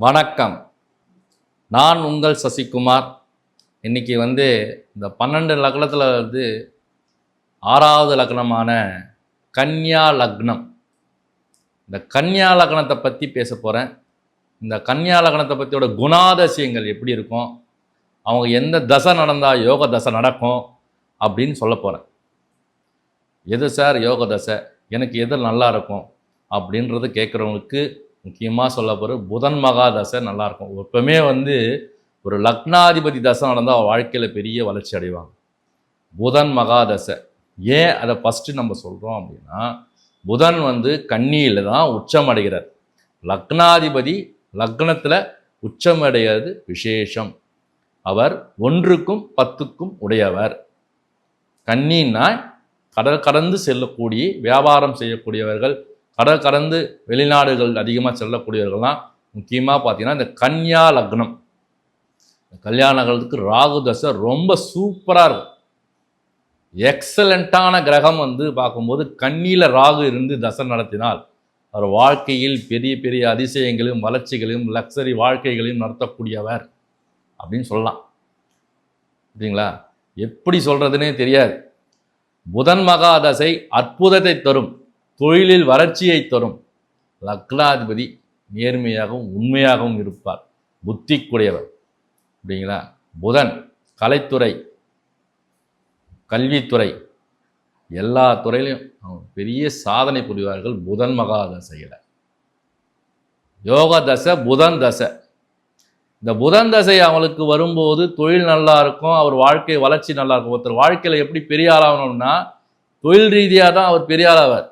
வணக்கம். நான் உங்கள் சசிகுமார். இன்னைக்கு வந்து இந்த பன்னெண்டு லக்னத்தில் வந்து ஆறாவது லக்னமான கன்யா லக்னம். இந்த கன்யா லக்னத்தை பற்றி பேச போகிறேன் இந்த கன்யா லக்னத்தை பற்றியோட குணாதிசயங்கள் எப்படி இருக்கும்? அவங்க எந்த தசை நடந்தால் யோக தசை நடக்கும்? அப்படின்னு சொல்ல போகிறேன் எது சார் யோக தசை? எனக்கு எது நல்லா இருக்கும்? அப்படின்றது கேட்குறவங்களுக்கு முக்கியமாக சொல்ல போகிற புதன் மகா தசை நல்லாயிருக்கும். எப்பவுமே வந்து ஒரு லக்னாதிபதி தசை நடந்தால் வாழ்க்கையில் பெரிய வளர்ச்சி அடைவாங்க. புதன் மகா தசை ஏன் அதை ஃபஸ்ட்டு நம்ம சொல்கிறோம் அப்படின்னா புதன் வந்து கன்னியில் தான் உச்சம் அடைகிறார். லக்னாதிபதி லக்னத்தில் உச்சம் அடைகிறது விசேஷம். அவர் ஒன்றுக்கும் பத்துக்கும் உடையவர். கன்னின்னா கடல் கடந்து செல்லக்கூடிய வியாபாரம் செய்யக்கூடியவர்கள் கடை கடந்து வெளிநாடுகள் அதிகமாக செல்லக்கூடியவர்கள்லாம் முக்கியமாக பார்த்தீங்கன்னா இந்த கன்யா லக்னம். இந்த கல்யாண நகரத்துக்கு ராகு தசை ரொம்ப சூப்பராக இருக்கும். எக்ஸலண்ட்டான கிரகம் வந்து பார்க்கும்போது கண்ணியில் ராகு இருந்து தசை நடத்தினால் அவர் வாழ்க்கையில் பெரிய பெரிய அதிசயங்களையும் வளர்ச்சிகளையும் லக்ஸரி வாழ்க்கைகளையும் நடத்தக்கூடியவர் அப்படின்னு சொல்லலாம். சரிங்களா எப்படி சொல்கிறதுனே தெரியாது. புதன் மகாதசை அற்புதத்தை தரும். தொழிலில் வளர்ச்சியை தரும். லக்னாதிபதி நேர்மையாகவும் உண்மையாகவும் இருப்பார். புத்திக்குடையவர். அப்படிங்களா புதன் கலைத்துறை கல்வித்துறை. எல்லா துறையிலையும் பெரிய சாதனை புரிவார்கள் புதன் மகாதசையில். யோக தசை புதன் தசை. இந்த புதன் தசை அவங்களுக்கு வரும்போது தொழில் நல்லா இருக்கும் அவர் வாழ்க்கை வளர்ச்சி நல்லா இருக்கும். ஒருத்தர் வாழ்க்கையில் எப்படி பெரிய ஆளாகணும்னா தொழில் ரீதியாக தான் அவர் பெரிய ஆளாவார்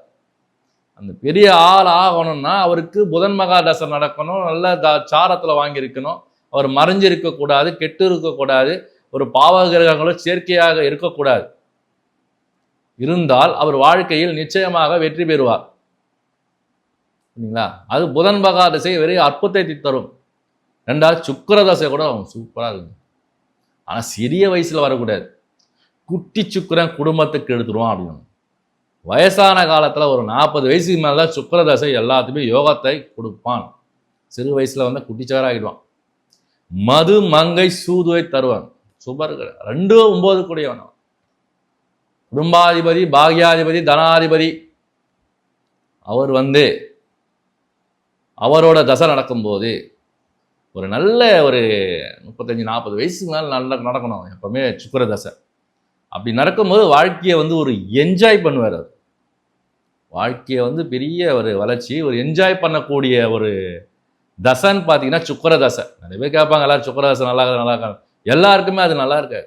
அந்த பெரிய ஆள் ஆகணும்னா அவருக்கு புதன் மகாதசை நடக்கணும் நல்ல த சாரத்தில் வாங்கியிருக்கணும். அவர் மறைஞ்சு இருக்கக்கூடாது கெட்டு இருக்கக்கூடாது ஒரு பாவ கிரகங்களோ செயற்கையாக இருக்கக்கூடாது இருந்தால் அவர் வாழ்க்கையில் நிச்சயமாக வெற்றி பெறுவார். சரிங்களா அது புதன் மகாதசை தசை வெறும் அற்புதத்தை தரும். ரெண்டாவது சுக்கிர தசை கூட சூப்பராக இருக்கும். ஆனால் சிறிய வயசில் வரக்கூடாது. குட்டி சுக்கிரன் குடும்பத்துக்கு எடுத்துருவான் அப்படின்னு. வயசான காலத்தில் ஒரு நாற்பது வயசுக்கு மேலே தான் சுக்கரதசை எல்லாத்துக்குமே யோகத்தை கொடுப்பான். சிறு வயசில் வந்து குட்டிச்சாராகிடுவான் மது மங்கை சூதுவை தருவான். சூப்பர் ரெண்டு ஒம்பது கூடியவன் குடும்பாதிபதி பாக்யாதிபதி தனாதிபதி. அவர் வந்து அவரோட தசை நடக்கும்போது ஒரு நல்ல ஒரு முப்பத்தஞ்சு நாற்பது வயசுக்கு மேலே நல்லா நடக்கணும் எப்பவுமே சுக்கர தசை அப்படி நடக்கும்போது வாழ்க்கையை வந்து ஒரு என்ஜாய் பண்ணுவார் அவர். வாழ்க்கையை வந்து பெரிய ஒரு வளர்ச்சி ஒரு என்ஜாய் பண்ணக்கூடிய ஒரு தசைன்னு பார்த்தீங்கன்னா சுக்கர தசை நிறைய பேர் கேட்பாங்க எல்லாரும் சுக்கர தசை நல்லா இருக்கு, நல்லா இருக்காங்க எல்லாருக்குமே அது நல்லா இருக்காது.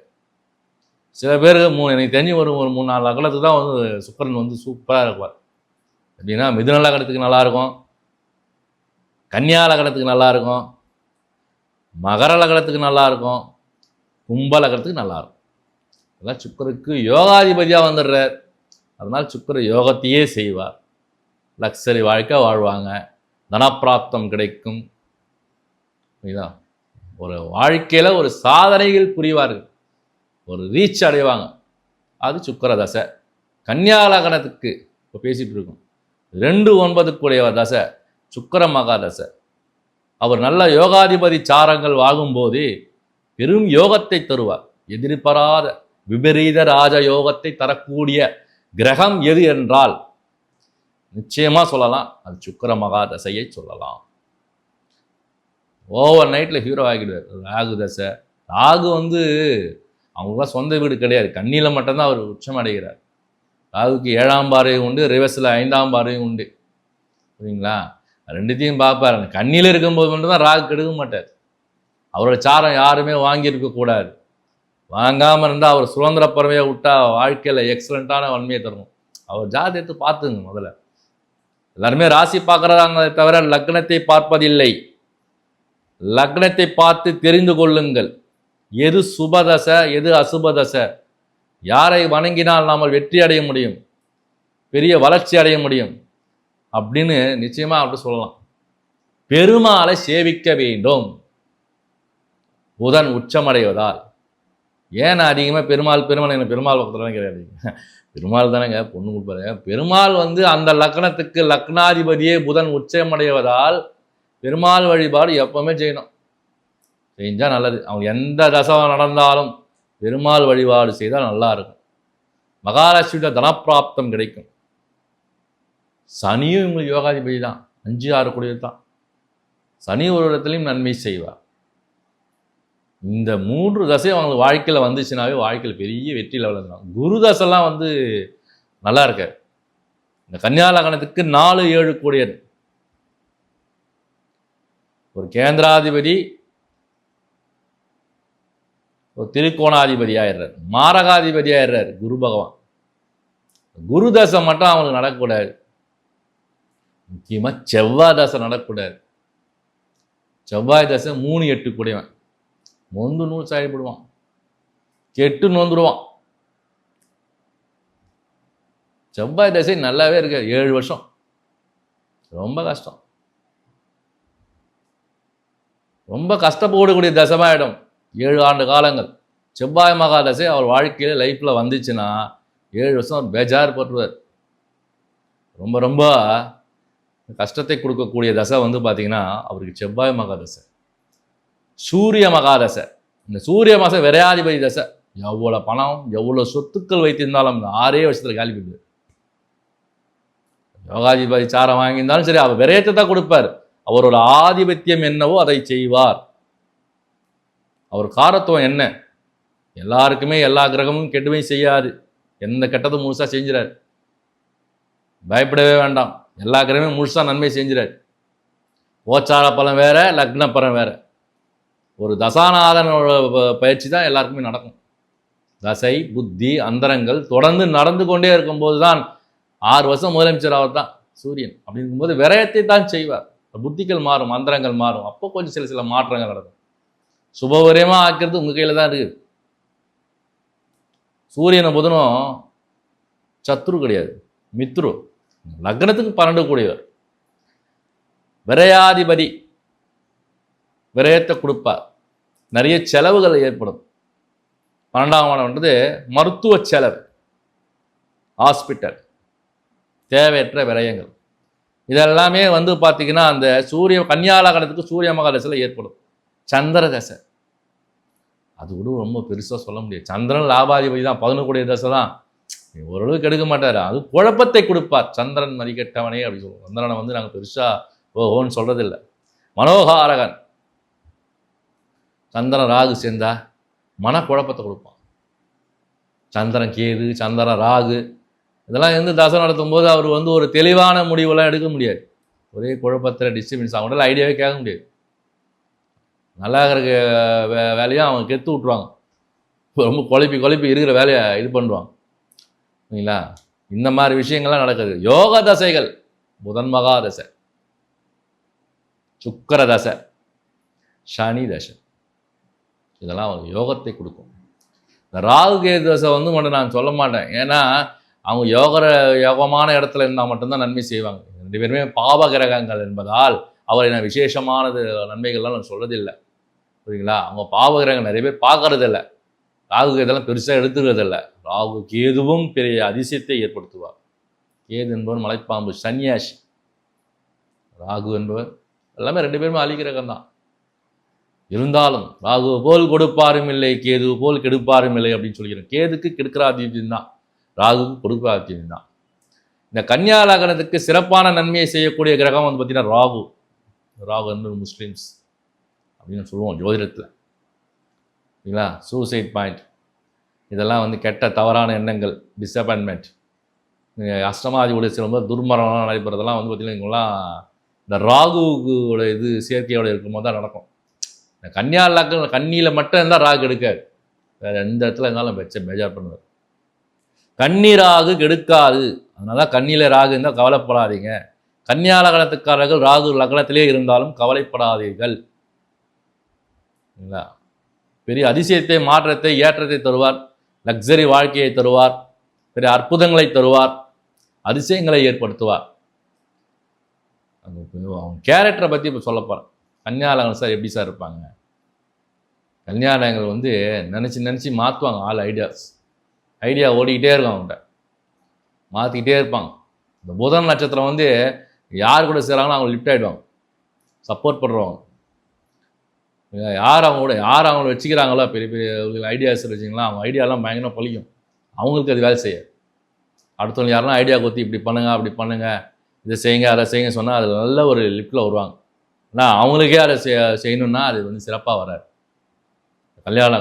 சில பேருக்கு மூணு எனக்கு தெரிஞ்சு ஒரு ஒரு மூணு நாலு அகலத்துக்கு தான் வந்து சுக்கரன் வந்து சூப்பராக இருப்பார். எப்படின்னா மிதுன லக்னத்துக்கு நல்லாயிருக்கும் கன்னியா நல்லாயிருக்கும் நல்லா இருக்கும். மகர நல்லா இருக்கும். கும்ப லக்னத்துக்கு நல்லாயிருக்கும் அதெல்லாம் சுக்கருக்கு யோகாதிபதியாக வந்துடுறார். அதனால் சுக்கர யோகத்தையே செய்வார். லக்ஸரி வாழ்க்கை வாழ்வாங்க. தனப்பிராப்தம் கிடைக்கும். புரியுதா? ஒரு வாழ்க்கையில் ஒரு சாதனைகள் புரிவார்கள். ஒரு ரீச் அடைவாங்க. அது சுக்கர தசை. கன்னியா இப்போ பேசிகிட்டு இருக்கோம். ரெண்டு ஒன்பதுக்குடைய தசை சுக்கர மகா தசை. அவர் நல்ல யோகாதிபதி சாரங்கள் வாங்கும்போது பெரும் யோகத்தை தருவார். எதிர்பாராத விபரீத ராஜ யோகத்தை தரக்கூடிய கிரகம் எது என்றால் நிச்சயமாக சொல்லலாம் அது சுக்கர மகா தசையை சொல்லலாம். ஓவர் நைட்டில் ஹீரோ ஆகிடுவார். ராகு தசை. ராகு வந்து அவங்களாம் சொந்த வீடு கிடையாது. கண்ணியில் மட்டும்தான் அவர் உச்சம் அடைகிறார். ராகுக்கு ஏழாம் பார்வையும் உண்டு ரிவர்ஸில் ஐந்தாம் பார்வையும் உண்டு. சரிங்களா ரெண்டுத்தையும் பார்ப்பாரு. அந்த கண்ணியில் இருக்கும்போது மட்டும்தான் ராகு கெடுக்க மாட்டார். அவரோட சாரம் யாருமே வாங்கியிருக்கக்கூடாது. வாங்காமல் இருந்தால் அவர் சுதந்திர பறவையை விட்டா வாழ்க்கையில் எக்ஸலண்ட்டான வன்மையை தரும் அவர் ஜாதகத்தை பார்த்துங்க முதல்ல. எல்லாருமே ராசி பார்க்குறாங்க தவிர லக்னத்தை பார்ப்பதில்லை. லக்னத்தை பார்த்து தெரிந்து கொள்ளுங்கள். எது சுபதசை எது அசுபதசை? யாரை வணங்கினால் நாம் வெற்றி அடைய முடியும்? பெரிய வளர்ச்சி அடைய முடியும்? அப்படின்னு நிச்சயமாக அப்படி சொல்லலாம். பெருமாளை சேவிக்க வேண்டும். புதன் உச்சமடைவதால். ஏன் நான் அதிகமாக பெருமாள் பெருமாள் எனக்கு பெருமாள் பக்கத்துலலாம் கிடையாது பெருமாள் தானேங்க பொண்ணு கொடுப்பாரு பெருமாள் வந்து அந்த லக்னத்துக்கு லக்னாதிபதியே புதன் உச்சமடைவதால் பெருமாள் வழிபாடு எப்பவுமே செய்யணும். செஞ்சால் நல்லது. அவங்க எந்த தசம் நடந்தாலும் பெருமாள் வழிபாடு செய்தால் நல்லா இருக்கும் மகாலட்சுமியோட தனப்பிராப்தம் கிடைக்கும். சனியும் இவங்களுக்கு யோகாதிபதி தான். அஞ்சு ஆறு கூடியது தான். சனி ஒரு இடத்துலையும் நன்மை செய்வார். இந்த மூன்று தசை அவங்களுக்கு வாழ்க்கையில் வந்துச்சுனாவே வாழ்க்கையில் பெரிய வெற்றி லெவலில் இருந்தாங்க குரு தசைலாம் வந்து நல்லா இருக்கார். இந்த கன்னியா லக்னத்துக்கு நாலு ஏழு கூடியது ஒரு கேந்திராதிபதி ஒரு திருக்கோணாதிபதி ஆயிடுறார். மாரகாதிபதி ஆயிடுறார் குரு பகவான். குரு தசை மட்டும் அவங்களுக்கு நடக்கக்கூடாது. முக்கியமாக செவ்வாய் தசை நடக்கக்கூடாது. செவ்வாய் தசை மூணு எட்டு கூடியவன் நொந்து நூல் சாயப்படுவான் கெட்டு நோந்துடுவான் செவ்வாய் தசை நல்லாவே இருக்கு ஏழு வருஷம். ரொம்ப கஷ்டம். ரொம்ப கஷ்டப்படக்கூடிய தசமாயிடும் ஏழு ஆண்டு காலங்கள். செவ்வாய் மகாதசை அவர் வாழ்க்கையில் லைஃப்பில் வந்துச்சுன்னா ஏழு வருஷம் அவர் பேஜார் போட்டுருவார். ரொம்ப ரொம்ப கஷ்டத்தை கொடுக்கக்கூடிய தசை வந்து பார்த்தீங்கன்னா அவருக்கு செவ்வாய் மகாதசை சூரிய மகாதசை. இந்த சூரிய மாதம் விரையாதிபதி தசை. எவ்வளோ பணம் எவ்வளோ சொத்துக்கள் வைத்திருந்தாலும் இந்த ஆறே வருஷத்தில் காலி போயிடுது. யோகாதிபதி சாரம் வாங்கியிருந்தாலும் சரி அவர் விரயத்தை தான் கொடுப்பார். அவரோட ஆதிபத்தியம் என்னவோ அதை செய்வார். அவர் காரத்துவம் என்ன? எல்லாருக்குமே எல்லா கிரகமும் கெடுமை செய்யாது. எந்த கெட்டதும் முழுசாக செஞ்சிடார் பயப்படவே வேண்டாம். எல்லா கிரகமும் முழுசாக நன்மை செஞ்சிடாரு ஓச்சார பலம் வேற லக்ன பலம் வேற. ஒரு தசாநாதனோட ப- பயிற்சி தான் எல்லாருக்குமே நடக்கும். தசை புத்தி அந்தரங்கள் தொடர்ந்து நடந்து கொண்டே இருக்கும்போது தான் ஆறு வருஷம் முதலமைச்சர் அவர் தான் சூரியன். அப்படிங்கும்போது விரயத்தை தான் செய்வார். புத்திகள் மாறும் அந்தரங்கள் மாறும். அப்போ கொஞ்சம் சில சில மாற்றங்கள் நடக்கும். சுபவரியமாக ஆக்கிறது உங்கள் கையில் தான் இருக்குது. சூரியனை புதனும் சத்ரு கிடையாது மித்ரு. லக்னத்துக்கு பன்னெண்டு கூடியவர். விரையாதிபதி. விரயத்தை கொடுப்பார். நிறைய செலவுகள் ஏற்படும். பன்னெண்டாம் ஆனது மருத்துவ செலவு ஹாஸ்பிட்டல் தேவையற்ற விரயங்கள். இதெல்லாமே வந்து பார்த்தீங்கன்னா அந்த சூரிய கன்னியாலகணத்துக்கு சூரிய மகாதசையில் ஏற்படும். சந்திர தசை. அது கூட ரொம்ப பெருசாக சொல்ல முடியாது. சந்திரன் லாபாதிபதி தான் பதினொக்கூடிய தசை தான். ஓரளவுக்கு எடுக்க மாட்டார். அது குழப்பத்தை கொடுப்பார். சந்திரன் மதிக்கட்டவனே அப்படின்னு சொல்லுவோம் சந்திரனை வந்து நாங்கள் பெருசாக ஓஹோன்னு சொல்கிறதில்ல மனோகாரகன். சந்திரன் ராகு சேர்ந்தா மனக்குழப்பத்தை கொடுப்பான். சந்திரன் கேது சந்திரன் ராகு இதெல்லாம் வந்து தசை நடத்தும் போது அவர் வந்து ஒரு தெளிவான முடிவெல்லாம் எடுக்க முடியாது. ஒரே குழப்பத்தில் டிஸ்டர்பன்ஸ் அவங்களால ஐடியாவே கேட்க முடியாது. நல்லா இருக்கிற வே வேலையும் அவங்க கெத்து விட்ருவாங்க ரொம்ப குழப்பி குழப்பி இருக்கிற வேலையை இது பண்ணுவாங்க. சரிங்களா இந்த மாதிரி விஷயங்கள்லாம் நடக்குது. யோக தசைகள். புதன் மகா தசை. சுக்கர தசை. சனி தசை. இதெல்லாம் அவங்க யோகத்தை கொடுக்கும். இந்த ராகு கேது தசை வந்து மட்டும் நான் சொல்ல மாட்டேன். ஏன்னா அவங்க யோக யோகமான இடத்துல இருந்தால் மட்டும்தான் நன்மை செய்வாங்க. ரெண்டு பேருமே பாவ கிரகங்கள் என்பதால் அவரை நான் விசேஷமானது நன்மைகள்லாம் நான் சொல்றதில்லை. புரியுங்களா அவங்க பாவ கிரகங்கள் நிறைய பேர் பார்க்கறதில்ல. ராகு இதெல்லாம் பெருசாக எடுத்துக்கிறதில்ல. ராகு கேதுவும் பெரிய அதிசயத்தை ஏற்படுத்துவார். கேது என்பவர் மலைப்பாம்பு சன்னியாசி. ராகு என்பவர் எல்லாமே ரெண்டு பேருமே அழிகிரகம் தான் இருந்தாலும் ராகு போல் கொடுப்பாரும் இல்லை கேது போல் கெடுப்பாரும் இல்லை அப்படின்னு சொல்கிறேன் கேதுக்கு கெடுக்கிறாதீபம் தான் ராகுக்கு கொடுக்கிறாதீபம் தான். இந்த கன்னியா லக்னத்துக்கு சிறப்பான நன்மையை செய்யக்கூடிய கிரகம் வந்து பார்த்தீங்கன்னா ராகு. ராகு என்பது முஸ்லீம்ஸ் அப்படின்னு சொல்லுவோம் ஜோதிடத்தில். சரிங்களா சூசைட் பாயிண்ட் இதெல்லாம் வந்து கெட்ட தவறான எண்ணங்கள் டிஸப்பாயின்மெண்ட் அஷ்டமாதி உடைய சில துர்மரணம் நடைபெறதெல்லாம் வந்து பார்த்திங்கன்னா இவங்கெல்லாம் இந்த ராகுவோட இது சேர்க்கையோட இருக்கும்போது தான் நடக்கும். கன்னியா லக்ன கண்ணியில் மட்டும் இருந்தால் ராகு எடுக்காது வேறு எந்த இடத்துல இருந்தாலும் வச்ச மெஜார் பண்ணுவார். கன்னி ராகு கெடுக்காது. அதனால தான் கண்ணியில் ராகு இருந்தால் கவலைப்படாதீங்க. கன்னியா லக்னத்துக்காரர்கள் ராகு லக்னத்திலே இருந்தாலும் கவலைப்படாதீர்கள். சரிங்களா பெரிய அதிசயத்தை மாற்றத்தை ஏற்றத்தை தருவார். லக்ஸரி வாழ்க்கையை தருவார். பெரிய அற்புதங்களை தருவார். அதிசயங்களை ஏற்படுத்துவார். அவங்க கேரக்டரை பற்றி இப்போ சொல்ல போகிறேன் கன்னியாலங்கள் சார் எப்படி சார் இருப்பாங்க? கல்யாணங்கள் வந்து நினச்சி நினச்சி மாற்றுவாங்க ஆள் ஐடியாஸ் ஐடியா ஓடிக்கிட்டே இருக்கும் அவங்கள்ட்ட. மாற்றிக்கிட்டே இருப்பாங்க. இந்த புதன் நட்சத்திரம் வந்து யார் கூட செய்கிறாங்களோ அவங்க லிஃப்ட் ஆகிடுவாங்க சப்போர்ட் பண்ணுறவங்க யார் அவங்க கூட யார் அவங்கள வச்சுக்கிறாங்களோ பெரிய பெரிய ஐடியாஸ் வச்சிங்களா அவங்க ஐடியாலாம் பயங்கரமாக பழிக்கும். அவங்களுக்கு அது வேலை செய்யாது. அடுத்தவங்க யாரெல்லாம் ஐடியா கொடுத்து இப்படி பண்ணுங்க அப்படி பண்ணுங்க இதை செய்யுங்க அதை செய்யுங்க சொன்னால் அது நல்ல ஒரு லிஃப்டில் வருவாங்க. ஆனால் அவங்களுக்கே அதை செய் செய்யணும்னா அது வந்து சிறப்பாக வராது. கல்யாண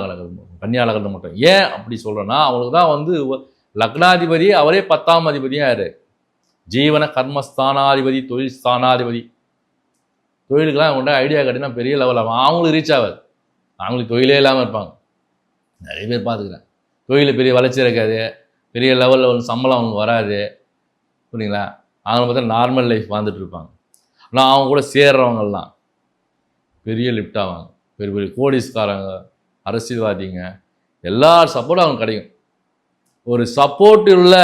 கன்னியாளர்கள் மட்டும். ஏன் அப்படி சொல்கிறேன்னா அவங்களுக்கு தான் வந்து லக்னாதிபதி அவரே பத்தாம் அதிபதியாக ஜீவன கர்மஸ்தானாதிபதி தொழில் ஸ்தானாதிபதி. தொழிலுக்கெல்லாம் கொண்டு ஐடியா கட்டினா பெரிய லெவல் ஆகும். அவங்களுக்கு ரீச் ஆகாது. அவங்களுக்கு தொழிலே இல்லாமல் இருப்பாங்க. நிறைய பேர் பார்த்துக்கிறேன். தொழிலில் பெரிய வளர்ச்சி இருக்காது. பெரிய லெவலில் வந்து சம்பளம் அவங்களுக்கு வராது. புரியுங்களா அவங்க பார்த்தா நார்மல் லைஃப் வாழ்ந்துட்டு இருப்பாங்க. ஆனால் அவங்க கூட சேர்றவங்கெல்லாம் பெரிய லிஃப்ட் ஆவாங்க. பெரிய பெரிய கோடீஸ்காரங்க அரசியல்வாதிங்க எல்லா சப்போர்ட்டும் அவங்க கிடைக்கும். ஒரு சப்போர்ட் உள்ள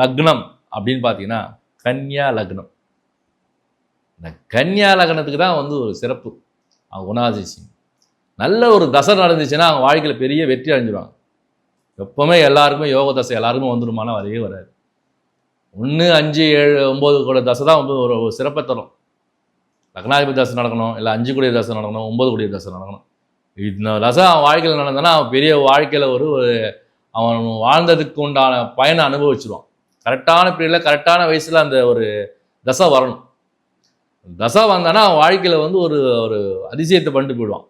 லக்னம் அப்படின்னு பார்த்தீங்கன்னா கன்யா லக்னம். இந்த கன்யா லக்னத்துக்கு தான் வந்து ஒரு சிறப்பு. அவங்க குணாதிசயம் நல்ல ஒரு தசை நடந்துச்சுன்னா அவங்க வாழ்க்கையில் பெரிய வெற்றி அடைஞ்சிருவாங்க. எப்போவுமே எல்லாருக்குமே யோக தசை எல்லாருக்குமே வந்துடுமானா வரவே வராது ஒன்று அஞ்சு ஏழு ஒம்பது கூட தசை தான் வந்து ஒரு ஒரு சிறப்பை தரும். லக்னாதிபதி தசை நடக்கணும் இல்லை அஞ்சு கூடிய தசை நடக்கணும் ஒம்பது கூடிய தசை நடக்கணும். இந்த தசை அவன் வாழ்க்கையில் நடந்தனா அவன் பெரிய வாழ்க்கையில் ஒரு ஒரு அவன் வாழ்ந்ததுக்கு உண்டான பயனை அனுபவிச்சிருவான். கரெக்டான பீரியடில் கரெக்டான வயசில் அந்த ஒரு தசை வரணும். தசை வந்தானா அவன் வாழ்க்கையில் வந்து ஒரு ஒரு அதிசயத்தை பண்ணிட்டு போயிடுவான்.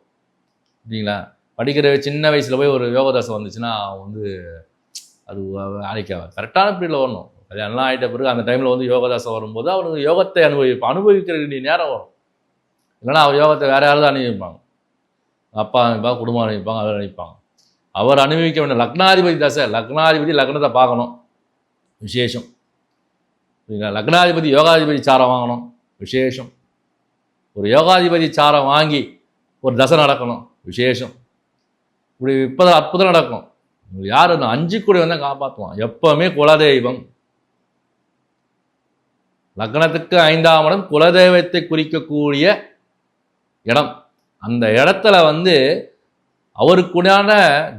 சரிங்களா படிக்கிற சின்ன வயசில் போய் ஒரு யோக தசை வந்துச்சுன்னா அவன் வந்து அது அழைக்க கரெக்டான பீரியடில் வரணும். கல்யாணம்லாம் ஆகிட்ட பிறகு அந்த டைமில் வந்து யோகதாசம் வரும்போது அவனுக்கு யோகத்தை அனுபவிப்பான் அனுபவிக்கிற வேண்டிய நேரம் வரும். இல்லைன்னா அவர் யோகத்தை வேறு யாராவது அனுபவிப்பாங்க. அப்பா அனுப்பிப்பாங்க குடும்பம் அனுப்பிப்பாங்க அவர் அனுப்பிப்பாங்க அவர் அனுபவிக்க வேண்டிய லக்னாதிபதி தசை லக்னாதிபதி லக்னத்தை பார்க்கணும். விசேஷம். சரிங்களா லக்னாதிபதி யோகாதிபதி சாரம் வாங்கணும். விசேஷம். ஒரு யோகாதிபதி சாரம் வாங்கி ஒரு தசை நடக்கணும். விசேஷம். இப்படி இப்போ அற்புதம் நடக்கும். யார்? அஞ்சு கூட வந்தால் காப்பாற்றுவான் எப்போவுமே குலதெய்வம். லக்னத்துக்கு ஐந்தாம் இடம் குலதெய்வத்தை குறிக்கக்கூடிய இடம். அந்த இடத்துல வந்து அவருக்குடான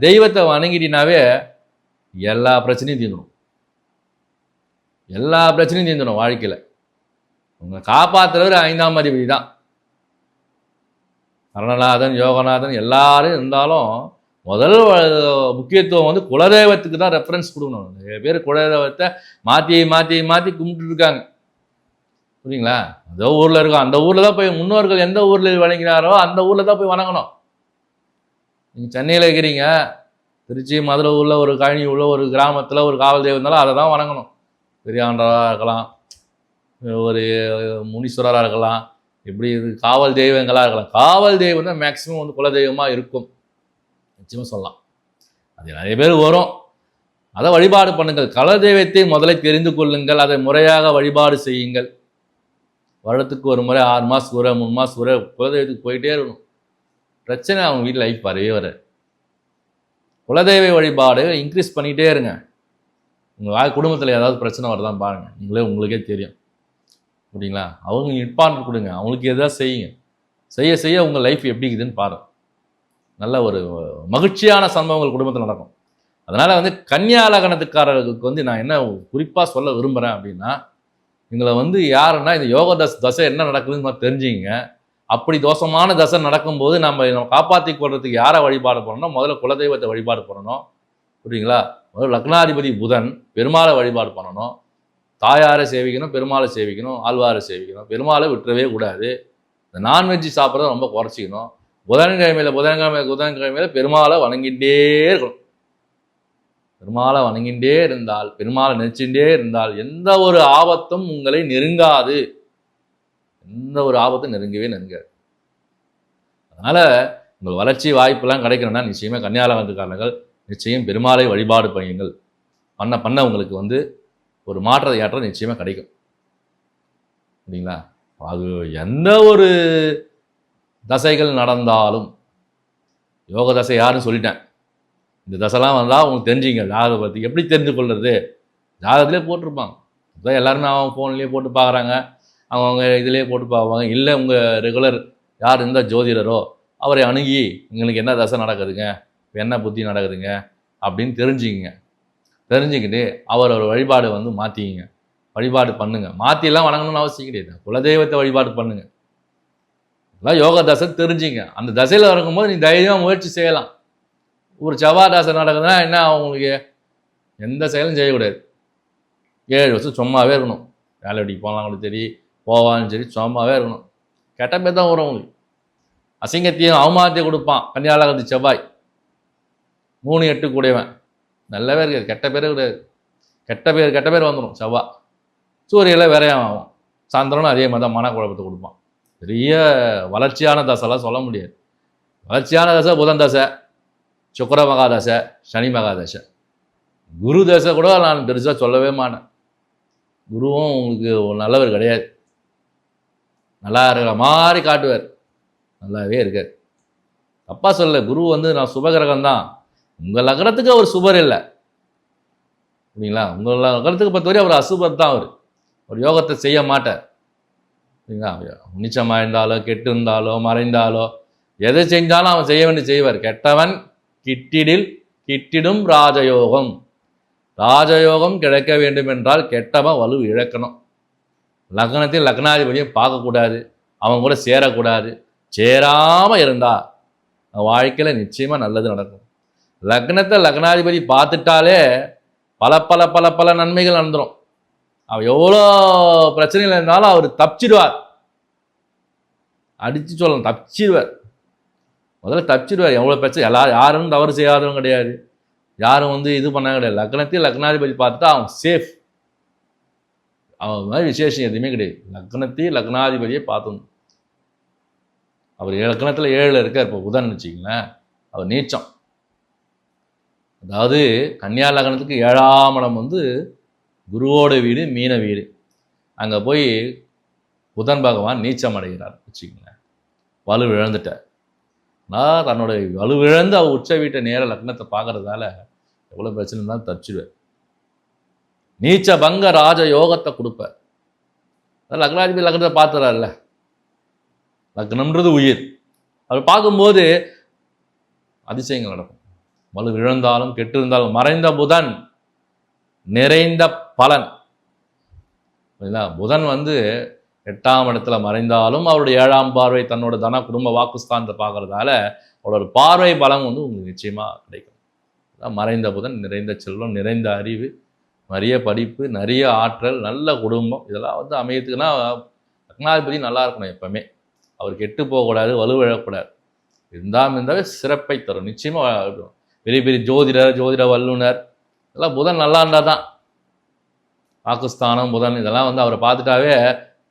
தெய்வத்தை வணங்கிட்டினாவே எல்லா பிரச்சனையும் தீர்ந்துடும் எல்லா பிரச்சனையும் தீர்ந்துடும் வாழ்க்கையில். உங்களை காப்பாற்றுறவர் ஐந்தாம் அதிபதி தான் கரணநாதன் யோகநாதன் எல்லாரும் இருந்தாலும் முதல் முக்கியத்துவம் வந்து குலதெய்வத்துக்கு தான் ரெஃபரன்ஸ் கொடுக்கணும். நிறைய பேர் குலதெய்வத்தை மாற்றி மாற்றி மாற்றி கும்பிட்டுருக்காங்க புரியுங்களா அதோ ஊரில் இருக்கும் அந்த ஊரில் தான் போய் முன்னோர்கள் எந்த ஊரில் வணங்கினாரோ அந்த ஊரில் தான் போய் வணங்கணும். நீங்கள் சென்னையில் இருக்கிறீங்க திருச்சி மதுரை ஊரில் ஒரு கழனி உள்ள ஒரு கிராமத்தில் ஒரு காவல் தெய்வம் இருந்தாலும் அதை தான் வணங்கணும். பெரியாண்டராக இருக்கலாம் ஒரு முனீஸ்வரராக இருக்கலாம் இப்படி இது காவல் தெய்வங்களாக இருக்கலாம். காவல் தெய்வம் தான் மேக்ஸிமம் வந்து குலதெய்வமாக இருக்கும். நிச்சயமாக சொல்லலாம். அது நிறைய பேர் வரும். அதை வழிபாடு பண்ணுங்கள். கல தெய்வத்தை முதல்ல தெரிந்து கொள்ளுங்கள். அதை முறையாக வழிபாடு செய்யுங்கள். வருடத்துக்கு ஒரு முறை ஆறு மாதத்துக்கு ஒரு மூணு மாதத்துக்கு ஒரு குலதெய்வத்துக்கு போயிட்டே இருக்கணும். பிரச்சனை அவங்க வீட்டில் லைஃப் வரவே வர குலதெய்வ வழிபாடு இன்க்ரீஸ் பண்ணிகிட்டே இருங்க. உங்கள் குடும்பத்தில் ஏதாவது பிரச்சனை வரதான் பாருங்கள் நீங்களே உங்களுக்கே தெரியும். புரியுங்களா? அவங்க இம்பார்ட்டன்ட் கொடுங்க. அவங்களுக்கு எதாவது செய்யுங்க. செய்ய செய்ய உங்கள் லைஃப் எப்படி இருக்குதுன்னு பாருங்க. நல்ல ஒரு மகிழ்ச்சியான சம்பவங்கள் குடும்பத்தில் நடக்கும். அதனால் வந்து கன்னியா லக்னத்துக்காரர்களுக்கு வந்து நான் என்ன குறிப்பாக சொல்ல விரும்புகிறேன் அப்படின்னா எங்களை வந்து யாருன்னா இந்த யோக தசை தசை என்ன நடக்குதுன்னு தெரிஞ்சுங்க. அப்படி தோஷமான தசை நடக்கும்போது நம்ம நம்ம காப்பாற்றி கொள்றதுக்கு யாரை வழிபாடு பண்ணணும்? முதல்ல குலதெய்வத்தை வழிபாடு பண்ணணும். புரியுங்களா? முதல்ல லக்னாதிபதி புதன் பெருமாளை வழிபாடு பண்ணணும். தாயாரை சேவிக்கணும் பெருமாளை சேவிக்கணும் ஆழ்வாரை சேவிக்கணும். பெருமாளை விட்டுறவே கூடாது. இந்த நான்வெஜ் சாப்பிட்றத ரொம்ப குறைச்சிக்கணும். புதன்கிழமையில் புதன்கிழமை புதன்கிழமையில பெருமாளை வணங்கிட்டே இருக்கணும். பெருமாளை வணங்கின்றே இருந்தால் பெருமாளை நினைச்சுட்டே இருந்தால் எந்த ஒரு ஆபத்தும் உங்களை நெருங்காது. எந்த ஒரு ஆபத்தும் நெருங்கவே நெருங்காது. அதனால் உங்கள் வளர்ச்சி வாய்ப்பெல்லாம் கிடைக்கணும்னா நிச்சயமா கன்னியாலகத்துக்காரர்கள் நிச்சயம் பெருமாளை வழிபாடு பையுங்கள் பண்ண பண்ண உங்களுக்கு வந்து ஒரு மாற்றத்தை ஏற்றம் நிச்சயமாக கிடைக்கும். சரிங்களா அது எந்த ஒரு தசைகள் நடந்தாலும் யோக தசை யாருன்னு சொல்லிட்டேன். இந்த தசைலாம் வந்தால் உங்களுக்கு தெரிஞ்சுங்க ஜாதகத்தை பற்றி எப்படி தெரிந்து கொள்வது ஜாதகத்திலே போட்டிருப்பாங்க. அதான் எல்லாருமே அவங்க ஃபோன்லேயே போட்டு பார்க்குறாங்க அவங்கவுங்க இதுலேயே போட்டு பார்ப்பாங்க இல்லை உங்கள் ரெகுலர் யார் இருந்தால் ஜோதிடரோ அவரை அணுகி உங்களுக்கு என்ன தசை நடக்குதுங்க? என்ன புத்தி நடக்குதுங்க? அப்படின்னு தெரிஞ்சுக்கிங்க. தெரிஞ்சுக்கிட்டு அவர் ஒரு வழிபாடு வந்து மாற்றிக்கிங்க வழிபாடு பண்ணுங்க. மாற்றிலாம் வணங்கணும்னு அவசியம் கிடையாது. குலதெய்வத்தை வழிபாடு பண்ணுங்கள் இதெல்லாம் யோகா தசை தெரிஞ்சுங்க அந்த தசையில் இருக்கும்போது நீ தைரியமாக முயற்சி செய்யலாம். ஒரு செவ்வாய் தசை நடக்குதுன்னா என்ன அவங்களுக்கு? எந்த செயலும் செய்யக்கூடாது. ஏழு வருஷம் சும்மாவே இருக்கணும். வேலை வெட்டிக்கு போகலாம் கூட சரி போவான்னு சரி சும்மாவே இருக்கணும். கெட்ட பேர் தான் வரும் அவங்களுக்கு. அசிங்கத்தையும் அவமானத்தையும் கொடுப்பான். கன்னியாலகத்து செவ்வாய். மூணு எட்டு கூடையவன். நல்ல பேர் இருக்காது கெட்ட பேரே கிடையாது. கெட்ட பேர் கெட்ட பேர் வந்துடும் செவ்வாய். சூரியனில் விரையம் ஆகும். சாயந்தரம்னு அதே மாதிரி தான் மனக்குழப்பத்தை கொடுப்பான். பெரிய வளர்ச்சியான தசைலாம் சொல்ல முடியாது. வளர்ச்சியான தசை புதன் தசை. சுக்கர மகாதசை சனி மகாதசை. குரு தசை கூட நான் பெருசாக சொல்லவே மாட்டேன். குருவும் உங்களுக்கு ஒரு நல்லவர் கிடையாது. நல்லா இருக்கிற மாதிரி காட்டுவார். நல்லாவே இருக்கார். அப்பா சொல்ல குரு வந்து நான் சுபகிரகம் தான் உங்கள் லக்னத்துக்கு அவர் சுபர் இல்லை. சரிங்களா உங்கள் லக்னத்துக்கு பொறுத்தவரை அவர் அசுபர் தான் அவர் ஒரு யோகத்தை செய்ய மாட்டார். சரிங்களா உன்னிச்சமாக இருந்தாலோ கெட்டு இருந்தாலோ மறைந்தாலோ எதை செஞ்சாலும் அவன் செய்ய வேண்டிய செய்வார். கெட்டவன் கிட்டிடில் கிட்டிடும் ராஜயோகம். ராஜயோகம் கிடைக்க வேண்டும் என்றால் கெட்டவன் வலு இழக்கணும். லக்னத்தில் லக்னாதிபதியை பார்க்கக்கூடாது. அவன் கூட சேரக்கூடாது. சேராமல் இருந்தா வாழ்க்கையில் நிச்சயமாக நல்லது நடக்கும். லக்னத்தை லக்னாதிபதி பார்த்துட்டாலே பல பல பல பல நன்மைகள் நடந்துடும் அவர் எவ்வளோ பிரச்சனைகள் இருந்தாலும் அவர் தப்பிச்சிடுவார். அடித்து சொல்லணும் தப்பிச்சிடுவார். முதல்ல தப்பிச்சிடுவார். எவ்வளோ பிரச்சனை? எல்லா யாரும் தவறு செய்யாதவங்க கிடையாது. யாரும் வந்து இது பண்ண கிடையாது. லக்னத்தையும் லக்னாதிபதி பார்த்தா அவன் சேஃப் அவன் மாதிரி விசேஷம் எதுவுமே கிடையாது. லக்னத்தையும் லக்னாதிபதியை பார்த்தணும் அவர் லக்னத்தில் ஏழில் இருக்கார். இப்போ புதன் வச்சிங்களேன் அவர் நீச்சம். அதாவது கன்னியா லக்னத்துக்கு ஏழாம் இடம் வந்து குருவோட வீடு மீன வீடு. அங்கே போய் புதன் பகவான் நீச்சம் அடைகிறார். வச்சுக்கோங்களேன். வலு இழந்துட்டார் நான் தன்னோட வலு இழந்து உச்ச வீட்டை நேர லக்னத்தை பார்க்கறதால எவ்வளோ பிரச்சனை இருந்தாலும் தப்பிச்சிடுவார் நீச்ச பங்க ராஜ யோகத்தை கொடுப்பேன் அதான் லக்னாதிபதி லக்னத்தை பார்த்துறாருல்ல. லக்னம்ன்றது உயிர். அவர் பார்க்கும்போது அதிசயங்கள் நடக்கும். வலு இழந்தாலும் கெட்டு இருந்தாலும் மறைந்த புதன் நிறைந்த பலன். புதன் வந்து எட்டாம் இடத்துல மறைந்தாலும் அவருடைய ஏழாம் பார்வை தன்னோட தன குடும்ப வாக்குஸ்தானத்தை பார்க்கறதால அவரோட பார்வை பலம் வந்து உங்களுக்கு நிச்சயமாக கிடைக்கும். மறைந்த புதன் நிறைந்த செல்வம் நிறைந்த அறிவு நிறைய படிப்பு நிறைய ஆற்றல் நல்ல குடும்பம் இதெல்லாம் வந்து அமையத்துக்குன்னா லக்னாதிபதி நல்லா இருக்கணும் எப்பவுமே. அவர் கெட்டு போகக்கூடாது வலுவிழக்கூடாது. இருந்தாலும் இருந்தாவே சிறப்பை தரும். நிச்சயமாக பெரிய பெரிய ஜோதிடர் ஜோதிட வல்லுனர் இதெல்லாம் புதன் நல்லா இருந்தால் தான் பாகிஸ்தானம் புதன் இதெல்லாம் வந்து அவரை பார்த்துட்டாவே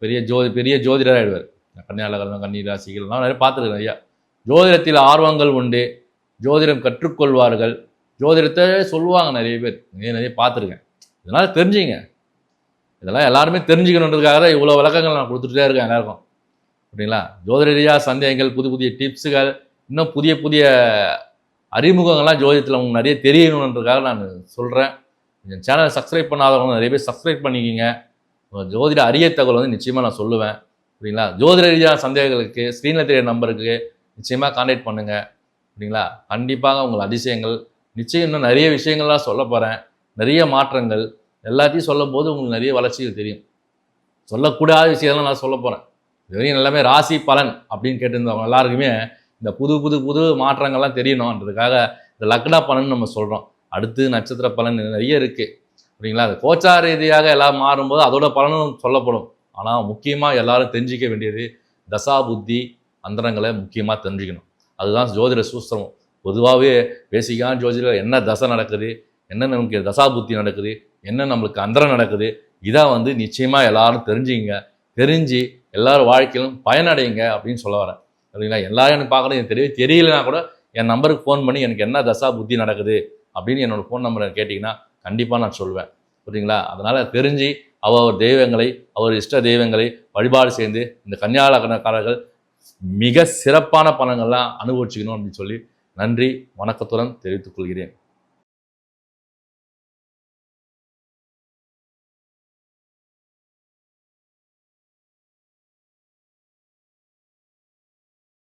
பெரிய ஜோதி பெரிய ஜோதிடர் ஆயிடுவார். கன்னியாலகரம் கன்னி ராசிகள்லாம் நிறைய பார்த்துருக்கேன் ஐயா ஜோதிடத்தில் ஆர்வங்கள் உண்டு. ஜோதிடம் கற்றுக்கொள்வார்கள். ஜோதிடத்தை சொல்லுவாங்க நிறைய பேர். நிறைய நிறைய பார்த்துருக்கேன். இதனால் தெரிஞ்சுங்க. இதெல்லாம் எல்லாருமே தெரிஞ்சுக்கணுன்றதுக்காக தான் இவ்வளோ விளக்கங்கள் நான் கொடுத்துட்டே இருக்கேன் எல்லாருக்கும். அப்படிங்களா ஜோதிட ரீதியாக சந்தேகங்கள் புது புதிய டிப்ஸுகள் இன்னும் புதிய புதிய அறிமுகங்கள்லாம் ஜோதிடத்தில் உங்களுக்கு நிறைய தெரியணுன்றதுக்காக நான் சொல்கிறேன் என் சேனலை சப்ஸ்கிரைப் பண்ணாதவங்க நிறைய பேர் சப்ஸ்கிரைப் பண்ணிக்கிங்க. ஜோதிட அரிய தகவல் வந்து நிச்சயமாக நான் சொல்லுவேன். சரிங்களா ஜோதிட ரீதியான சந்தேகங்களுக்கு ஸ்க்ரீனில் தெரிய நம்பருக்கு நிச்சயமாக காண்டாக்ட் பண்ணுங்கள் சரிங்களா கண்டிப்பாக உங்கள் அதிசயங்கள் நிச்சயம் இன்னும் நிறைய விஷயங்கள்லாம் சொல்ல போகிறேன் நிறைய மாற்றங்கள் எல்லாத்தையும் சொல்லும் போது உங்களுக்கு நிறைய வளர்ச்சிகள் தெரியும். சொல்லக்கூடாத விஷயம்லாம் நான் சொல்ல போகிறேன் இது வரையும் எல்லாமே ராசி பலன் அப்படின்னு கேட்டிருந்தவங்க எல்லாருக்குமே இந்த புது புது புது மாற்றங்கள்லாம் தெரியணுன்றதுக்காக இந்த லக்னா பலன் நம்ம சொல்கிறோம் அடுத்து நட்சத்திர பலன் நிறைய இருக்குது சரிங்களா அது கோச்சார ரீதியாக எல்லாம் மாறும்போது அதோட பலனும் சொல்லப்படும். ஆனால் முக்கியமாக எல்லாரும் தெரிஞ்சிக்க வேண்டியது தசா புத்தி அந்தரங்களை முக்கியமாக தெரிஞ்சுக்கணும். அதுதான் ஜோதிட சூஸ்திரம் பொதுவாகவே பேசிக்கான ஜோதிடர் என்ன தசை நடக்குது என்ன நமக்கு தசா புத்தி நடக்குது என்ன நம்மளுக்கு அந்தரம் நடக்குது இதை வந்து நிச்சயமாக எல்லாரும் தெரிஞ்சுங்க தெரிஞ்சு எல்லாரும் வாழ்க்கையிலும் பயனடையுங்க அப்படின்னு சொல்ல வரேன். சரிங்களா? எல்லாரும் எனக்கு பார்க்கணும். எனக்கு தெரிய தெரியலனா கூட என் நம்பருக்கு ஃபோன் பண்ணி எனக்கு என்ன தசா புத்தி நடக்குது அப்படின்னு என்னோடய ஃபோன் நம்பரை கேட்டிங்கன்னா கண்டிப்பாக நான் சொல்லுவேன் புரியுங்களா அதனால் தெரிஞ்சு அவர் தெய்வங்களை அவர் இஷ்ட தெய்வங்களை வழிபாடு செய்து இந்த கன்னியாலக்கணக்காரர்கள் மிக சிறப்பான பலன்கள்லாம் அனுபவிச்சுக்கணும் அப்படின்னு சொல்லி நன்றி வணக்கத்துடன் தெரிவித்துக் கொள்கிறேன்.